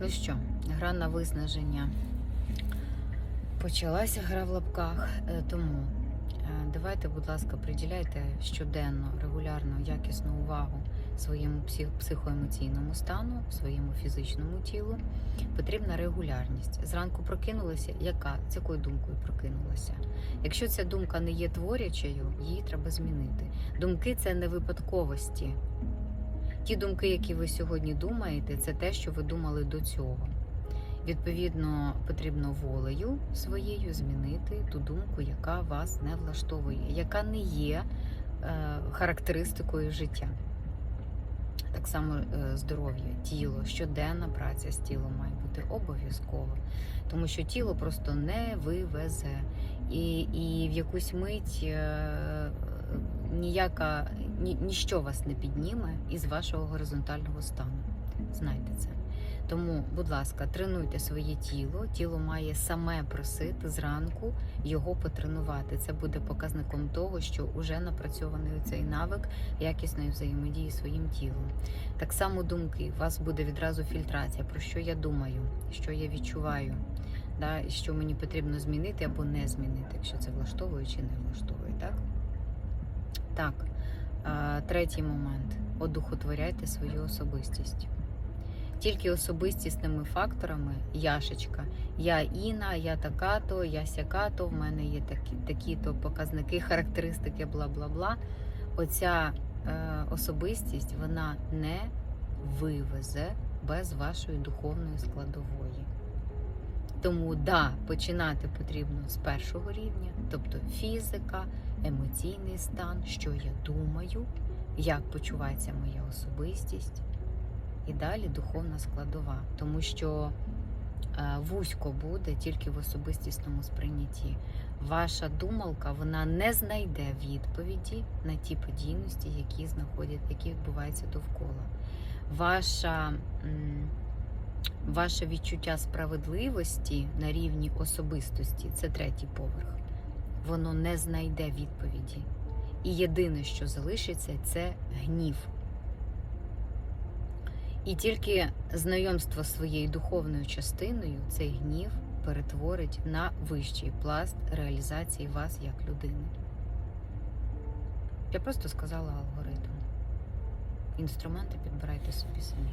Ну що, гра на виснаження почалася гра в лапках, е, тому е, давайте, будь ласка, приділяйте щоденно, регулярно, якісну увагу своєму психоемоційному стану, своєму фізичному тілу. Потрібна регулярність. Зранку прокинулася, яка з якою думкою прокинулася? Якщо ця думка не є творячою, її треба змінити. Думки це не випадковості. Ті думки, які ви сьогодні думаєте, це те, що ви думали до цього. Відповідно, потрібно волею своєю змінити ту думку, яка вас не влаштовує, яка не є е, характеристикою життя. Так само е, здоров'я, тіло, щоденна праця з тілом має бути обов'язково, тому що тіло просто не вивезе. І, і в якусь мить е, ніяка, ні, ніщо вас не підніме із вашого горизонтального стану. Знайте це. Тому, будь ласка, тренуйте своє тіло. Тіло має саме просити зранку його потренувати. Це буде показником того, що вже напрацьований цей навик якісної взаємодії своїм тілом. Так само думки. У вас буде відразу фільтрація, про що я думаю, що я відчуваю, да, що мені потрібно змінити або не змінити, якщо це влаштовує чи не влаштовує. Так? Так. Третій момент. Одухотворяйте свою особистість. Тільки особистісними факторами яшечка. Я Іна, я така-то, я сяка-то, в мене є такі, такі-то показники, характеристики, бла бла бла. Оця е, особистість вона не вивезе без вашої духовної складової. Тому да, починати потрібно з першого рівня, тобто фізика, емоційний стан, що я думаю, як почувається моя особистість, і далі духовна складова, тому що е, вузько буде тільки в особистісному сприйнятті. Ваша думалка вона не знайде відповіді на ті подійності, які знаходять, які відбуваються довкола. Ваша, ваше відчуття справедливості на рівні особистості це третій поверх. Воно не знайде відповіді. І єдине, що залишиться, це гнів. І тільки знайомство своєю духовною частиною цей гнів перетворить на вищий пласт реалізації вас як людини. Я просто сказала алгоритм. Інструменти підбирайте собі самі.